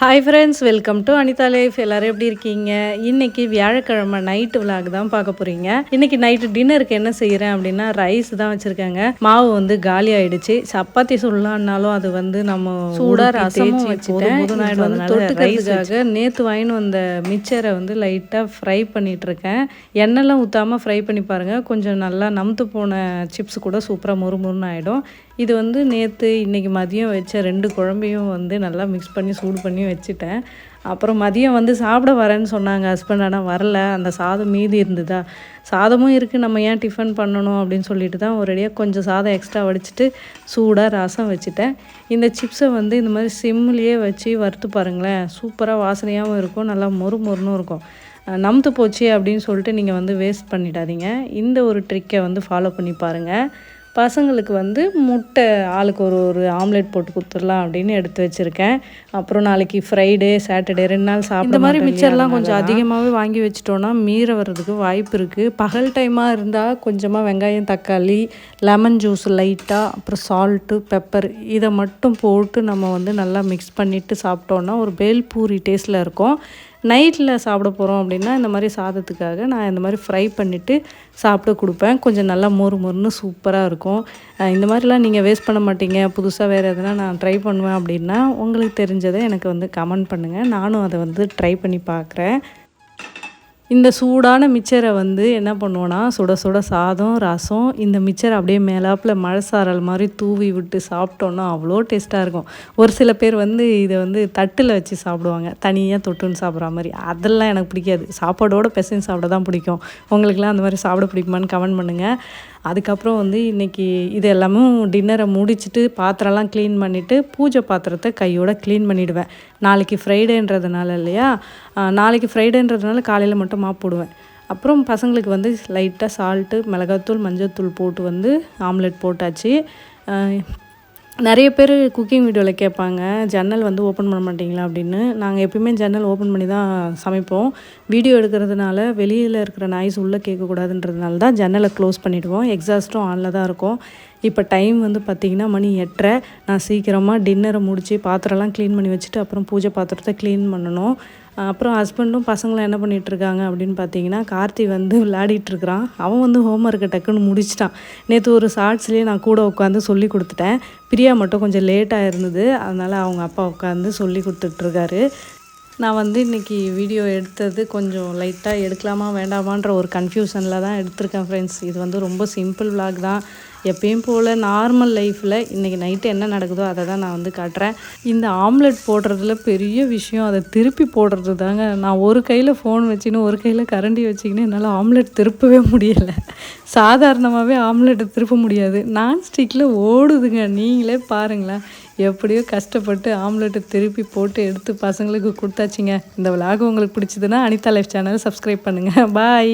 Hi friends welcome to Anitha life எல்லாரும் எப்படி இருக்கீங்க? இன்னைக்கு வியாழக்கிழமை நைட்டு விளாக் தான் பார்க்க போறீங்க. இன்னைக்கு நைட்டு டின்னருக்கு என்ன செய்யறேன் அப்படின்னா ரைஸ் தான் வச்சிருக்கேங்க. மாவு வந்து காலி ஆயிடுச்சு. சப்பாத்தி சொல்லலாம்னாலும் அது வந்து நம்ம சூடா ரசமும் வச்சுட்டேன். தொட்டுக்கிறதுக்காக நேற்று வாங்கின்னு வந்த மிச்சரை வந்து லைட்டாக ஃப்ரை பண்ணிட்டு இருக்கேன். எண்ணெய்லாம் ஊற்றாமல் ஃப்ரை பண்ணி பாருங்க. கொஞ்சம் நல்லா நமுத்து போன சிப்ஸ் கூட சூப்பராக முறு முறுன்னு ஆகிடும் இது வந்து நேற்று இன்றைக்கி மதியம் வச்ச ரெண்டு குழம்பையும் வந்து நல்லா மிக்ஸ் பண்ணி சூடு பண்ணி வச்சுட்டேன். அப்புறம் மதியம் வந்து சாப்பிட வரேன்னு சொன்னாங்க. ஹஸ்பண்ட் ஆனால் வரல. அந்த சாதம் மீதி இருந்ததா? சாதமும் இருக்குது நம்ம ஏன் டிஃபன் பண்ணணும் அப்படின்னு சொல்லிட்டு தான் ஒரேடியாக கொஞ்சம் சாதம் எக்ஸ்ட்ரா வடிச்சிட்டு சூடாக ரசம் வச்சுட்டேன். இந்த சிப்ஸை வந்து இந்த மாதிரி சிம்லேயே வச்சு வறுத்து பாருங்களேன். சூப்பராக வாசனையாகவும் இருக்கும். நல்லா மொறு மொறுனும் இருக்கும். நமத்து போச்சு அப்படின்னு சொல்லிட்டு நீங்கள் வந்து வேஸ்ட் பண்ணிடாதீங்க. இந்த ஒரு ட்ரிக்கை வந்து ஃபாலோ பண்ணி பாருங்கள் பசங்களுக்கு வந்து முட்டை ஆளுக்கு ஒரு ஒரு ஆம்லேட் போட்டு கொடுத்துடலாம் அப்படின்னு எடுத்து வச்சுருக்கேன். அப்புறம் நாளைக்கு ஃப்ரைடே சாட்டர்டே ரெண்டு நாள் சாப்பிட இந்த மாதிரி மிச்சர்லாம் கொஞ்சம் அதிகமாகவே வாங்கி வச்சிட்டோன்னா மீற வர்றதுக்கு வாய்ப்பு இருக்குது பகல் டைமாக இருந்தால் கொஞ்சமாக வெங்காயம் தக்காளி லெமன் ஜூஸ் லைட்டாக அப்புறம் சால்ட்டு பெப்பர் இதை மட்டும் போட்டு நம்ம வந்து நல்லா மிக்ஸ் பண்ணிவிட்டு சாப்பிட்டோன்னா ஒரு பேல் பூரி டேஸ்ட்டில் இருக்கும். நைட்டில் சாப்பிட போகிறோம் அப்படின்னா இந்த மாதிரி சாதத்துக்காக நான் இந்த மாதிரி ஃப்ரை பண்ணிவிட்டு சாப்பிட கொடுப்பேன். கொஞ்சம் நல்லா மொறு மொறுன்னு சூப்பராக இருக்கும். இந்த மாதிரிலாம் நீங்கள் வேஸ்ட் பண்ண மாட்டீங்க. புதுசாக வேறு எதனா நான் ட்ரை பண்ணுவேன் அப்படின்னா உங்களுக்கு தெரிஞ்சதை எனக்கு வந்து கமெண்ட் பண்ணுங்கள் நானும் அதை வந்து ட்ரை பண்ணி பார்க்குறேன். இந்த சூடான மிச்சரை வந்து என்ன பண்ணுவோன்னா சுட சுட சாதம் ரசம் இந்த மிச்சரை அப்படியே மேலாப்பில் மழை சாரல் மாதிரி தூவி விட்டு சாப்பிட்டோன்னா அவ்வளோ டேஸ்ட்டாக இருக்கும். ஒரு சில பேர் வந்து இதை வந்து தட்டில் வச்சு சாப்பிடுவாங்க. தனியாக தொட்டுன்னு சாப்பிட்ற மாதிரி. அதெல்லாம் எனக்கு பிடிக்காது. சாப்பாடோட பெசைஞ்சு சாப்பிட தான் பிடிக்கும். உங்களுக்குலாம் அந்த மாதிரி சாப்பிட பிடிக்குமான்னு கமெண்ட் பண்ணுங்கள் அதுக்கப்புறம் வந்து இன்றைக்கி இது எல்லாமே டின்னரை முடிச்சுட்டு பாத்திரம்லாம் க்ளீன் பண்ணிவிட்டு பூஜை பாத்திரத்தை கையோட க்ளீன் பண்ணிவிடுவேன் நாளைக்கு ஃப்ரைடேன்றதுனால இல்லையா? நாளைக்கு ஃப்ரைடேன்றதுனால காலையில் மட்டும் மாப் போடுவேன். அப்புறம் பசங்களுக்கு வந்து லைட்டாக சால்ட்டு மிளகாத்தூள் மஞ்சள் போட்டு வந்து ஆம்லெட் போட்டாச்சு. நிறைய பேர் குக்கிங் வீடியோவில் கேட்பாங்க ஜன்னல் வந்து ஓப்பன் பண்ண மாட்டிங்களா? அப்படின்னு. நாங்கள் எப்பயுமே ஜன்னல் ஓப்பன் பண்ணி தான் சமைப்போம். வீடியோ எடுக்கிறதுனால வெளியில் இருக்கிற நாய்ஸ் உள்ளே கேட்கக்கூடாதுன்றதுனால தான் ஜன்னலை க்ளோஸ் பண்ணிவிடுவோம் எக்ஸாஸ்ட்டும் ஆனில் தான் இருக்கும். இப்போ டைம் வந்து பார்த்திங்கன்னா மணி எட்டரை. நான் சீக்கிரமாக டின்னரை முடித்து பாத்திரம்லாம் க்ளீன் பண்ணி வச்சுட்டு அப்புறம் பூஜை பாத்திரத்தை க்ளீன் பண்ணணும். அப்புறம் ஹஸ்பண்டும் பசங்களும் என்ன பண்ணிகிட்ருக்காங்க அப்படின்னு பார்த்தீங்கன்னா கார்த்தி வந்து விளையாடிட்டுருக்கிறான் அவன் வந்து ஹோம் ஒர்க்கை டக்குன்னு முடிச்சிட்டான். நேற்று ஒரு ஷார்ட்ஸ்லேயே நான் கூட உட்காந்து சொல்லி கொடுத்துட்டேன். பிரியா மட்டும் கொஞ்சம் லேட்டாக இருந்தது. அதனால் அவங்க அப்பா உட்காந்து சொல்லி கொடுத்துட்ருக்காரு. நான் வந்து இன்றைக்கி வீடியோ எடுத்தது கொஞ்சம் லைட்டாக எடுக்கலாமா வேண்டாமான்ற ஒரு கன்ஃபியூஷனில் தான் எடுத்திருக்கேன் ஃப்ரெண்ட்ஸ் இது வந்து ரொம்ப சிம்பிள் விளாக் தான். எப்பயும் போல் நார்மல் லைஃப்பில் இன்றைக்கி நைட்டு என்ன நடக்குதோ அதை தான் நான் வந்து காட்டுறேன். இந்த ஆம்லெட் போடுறதுல பெரிய விஷயம் அதை திருப்பி போடுறது தாங்க. நான் ஒரு கையில் ஃபோன் வச்சுன்னு ஒரு கையில் கரண்டி வச்சுக்கின்னு என்னால் ஆம்லெட் திருப்பவே முடியலை. சாதாரணமாகவே ஆம்லெட்டை திருப்ப முடியாது. நான்ஸ்டிக்கில் ஓடுதுங்க. நீங்களே பாருங்களேன். எப்படியோ கஷ்டப்பட்டு ஆம்லெட்டை திருப்பி போட்டு எடுத்து பசங்களுக்கு கொடுத்தாச்சிங்க. இந்த விலாகம் உங்களுக்கு பிடிச்சதுன்னா அனிதா லைஃப் சேனலை சப்ஸ்கிரைப் பண்ணுங்கள் பாய்